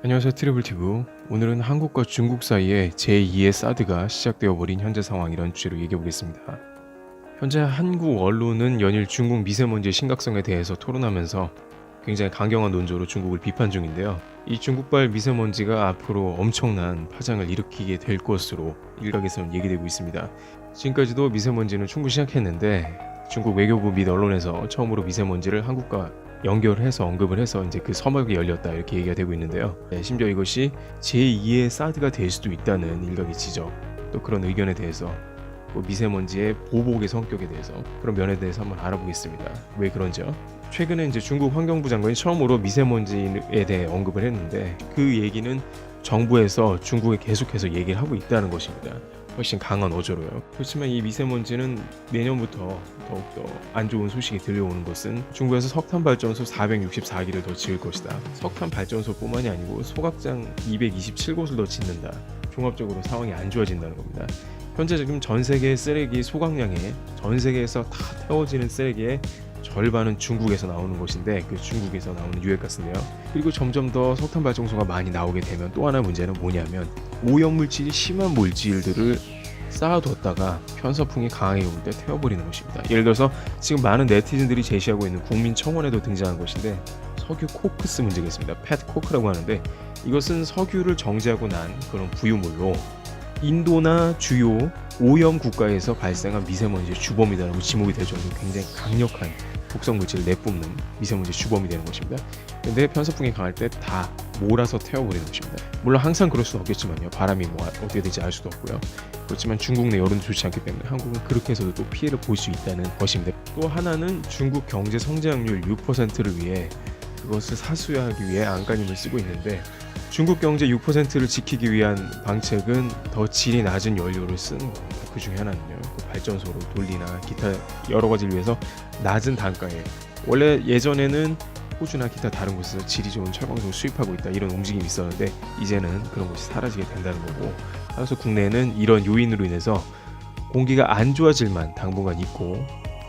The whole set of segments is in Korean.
안녕하세요 트리블티브 오늘은 한국과 중국 사이에 제2의 사드가 시작되어 버린 현재 상황 이런 주제로 얘기해 보겠습니다. 현재 한국 언론은 연일 중국 미세먼지의 심각성에 대해서 토론하면서 굉장히 강경한 논조로 중국을 비판 중인데요. 이 중국발 미세먼지가 앞으로 엄청난 파장을 일으키게 될 것으로 일각에서는 얘기되고 있습니다. 지금까지도 미세먼지는 충분히 시작했는데 중국 외교부 및 언론에서 처음으로 미세먼지를 한국과 연결해서 언급을 해서 이제 그 서막이 열렸다 이렇게 얘기가 되고 있는데요. 네, 심지어 이것이 제2의 사드가 될 수도 있다는 일각의 지적, 또 그런 의견에 대해서 또 미세먼지의 보복의 성격에 대해서 그런 면에 대해서 한번 알아보겠습니다. 왜 그런지요? 최근에 이제 중국 환경부 장관이 처음으로 미세먼지에 대해 언급을 했는데 그 얘기는 정부에서 중국에 계속해서 얘기를 하고 있다는 것입니다. 훨씬 강한 어조로요. 그렇지만 이 미세먼지는 내년부터 더욱더 안 좋은 소식이 들려오는 것은 중국에서 석탄 발전소 464기를 더 지을 것이다. 석탄 발전소뿐만이 아니고 소각장 227곳을 더 짓는다. 종합적으로 상황이 안 좋아진다는 겁니다. 현재 지금 전 세계 쓰레기 소각량의 전 세계에서 다 태워지는 쓰레기의 절반은 중국에서 나오는 것인데 그 중국에서 나오는 유해가스인데요. 그리고 점점 더 석탄 발전소가 많이 나오게 되면 또 하나 문제는 뭐냐면 오염 물질이 심한 물질들을 쌓아뒀다가 편서풍이 강하게 올 때 태워버리는 것입니다. 예를 들어서 지금 많은 네티즌들이 제시하고 있는 국민청원에도 등장한 것인데 석유 코크스 문제가 있습니다. 팻 코크라고 하는데 이것은 석유를 정제하고 난 그런 부유물로 인도나 주요 오염 국가에서 발생한 미세먼지의 주범이다라고 지목이 될 정도로 굉장히 강력한 독성 물질을 내뿜는 미세먼지 주범이 되는 것입니다. 근데 편서풍이 강할 때 다 몰아서 태워버리는 것입니다. 물론 항상 그럴 수는 없겠지만요. 바람이 뭐 어떻게 될지 알 수도 없고요. 그렇지만 중국 내 여론도 좋지 않기 때문에 한국은 그렇게 해서도 또 피해를 볼 수 있다는 것입니다. 또 하나는 중국 경제 성장률 6%를 위해 그것을 사수하기 위해 안간힘을 쓰고 있는데 중국 경제 6%를 지키기 위한 방책은 더 질이 낮은 연료를 쓰는 겁니다. 그 중에 하나는요. 그 발전소로 돌리나 기타 여러 가지를 위해서 낮은 단가에 원래 예전에는 호주나 기타 다른 곳에서 질이 좋은 철광석을 수입하고 있다. 이런 움직임이 있었는데 이제는 그런 것이 사라지게 된다는 거고. 따라서 국내는 이런 요인으로 인해서 공기가 안 좋아질만 당분간 있고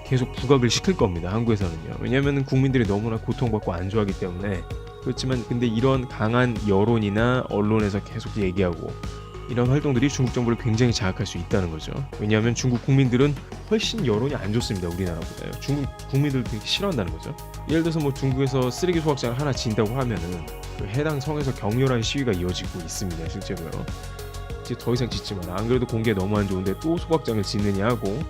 계속 부각을 시킬 겁니다 한국에서는요. 왜냐하면 국민들이 너무나 고통받고 안 좋아하기 때문에. 그렇지만 근데 이런 강한 여론이나 언론에서 계속 얘기하고 이런 활동들이 중국 정부를 굉장히 자극할 수 있다는 거죠. 왜냐하면 중국 국민들은 훨씬 여론이 안 좋습니다. 우리나라보다요. 중국 국민들 되게 싫어한다는 거죠. 예를 들어서 뭐 중국에서 쓰레기 소각장을 하나 진다고 하면은 그 해당 성에서 격렬한 시위가 이어지고 있습니다. 실제로요. 이제 더 이상 짓지 마라. 안 그래도 공기가 너무 안 좋은데 또 소각장을 짓느냐 하고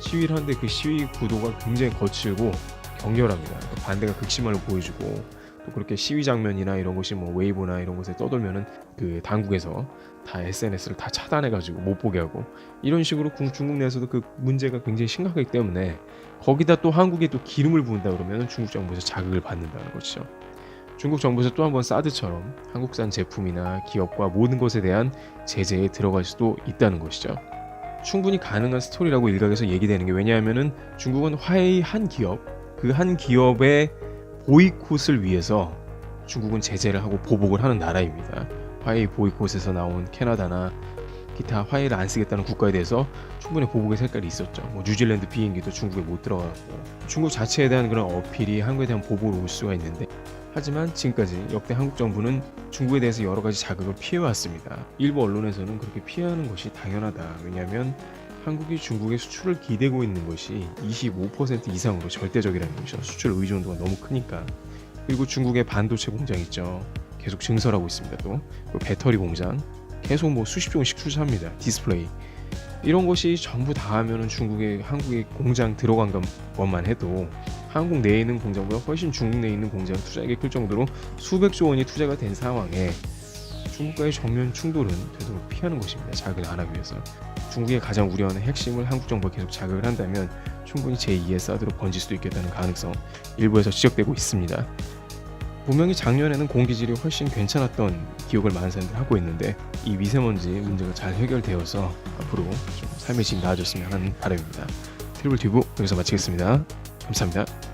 시위를 하는데 그 시위 구도가 굉장히 거칠고 격렬합니다. 반대가 극심함을 보여주고 또 그렇게 시위 장면이나 이런 것이 뭐 웨이보나 이런 곳에 떠돌면은 그 당국에서 다 SNS를 다 차단해가지고 못 보게 하고 이런 식으로 국- 중국 내에서도 그 문제가 굉장히 심각하기 때문에 거기다 또 한국에 또 기름을 부은다 그러면 중국 정부에서 자극을 받는다는 것이죠. 중국 정부에서 또 한 번 사드처럼 한국산 제품이나 기업과 모든 것에 대한 제재에 들어갈 수도 있다는 것이죠. 충분히 가능한 스토리라고 일각에서 얘기되는 게 왜냐하면은 중국은 화웨이 한 기업 그 한 기업의 보이콧을 위해서 중국은 제재를 하고 보복을 하는 나라입니다. 화웨이 보이콧에서 나온 캐나다나 기타 화웨이를 안 쓰겠다는 국가에 대해서 충분히 보복의 색깔이 있었죠. 뭐 뉴질랜드 비행기도 중국에 못 들어가고 중국 자체에 대한 그런 어필이 한국에 대한 보복으로 올 수가 있는데 하지만 지금까지 역대 한국 정부는 중국에 대해서 여러 가지 자극을 피해왔습니다. 일부 언론에서는 그렇게 피하는 것이 당연하다. 왜냐하면 한국이 중국에 수출을 기대고 있는 것이 25% 이상으로 절대적이라는 것이죠. 수출 의존도가 너무 크니까. 그리고 중국의 반도체 공장 있죠. 계속 증설하고 있습니다. 또 배터리 공장 계속 뭐 수십 종씩 출시합니다. 디스플레이 이런 것이 전부 다 하면은 중국의 한국의 공장 들어간 것- 것만 해도 한국 내에 있는 공장보다 훨씬 중국 내에 있는 공장 투자액이 클 정도로 수백조 원이 투자가 된 상황에 중국과의 정면 충돌은 되도록 피하는 것입니다. 자극을 안 하기 위해서. 중국의 가장 우려하는 핵심을 한국 정부가 계속 자극을 한다면 충분히 제2의 사드로 번질 수도 있겠다는 가능성 일부에서 지적되고 있습니다. 분명히 작년에는 공기질이 훨씬 괜찮았던 기억을 많은 사람들이 하고 있는데 이 미세먼지 문제가 잘 해결되어서 앞으로 좀 삶의 질이 나아졌으면 하는 바람입니다. 트리블 튜브 여기서 마치겠습니다. 감사합니다.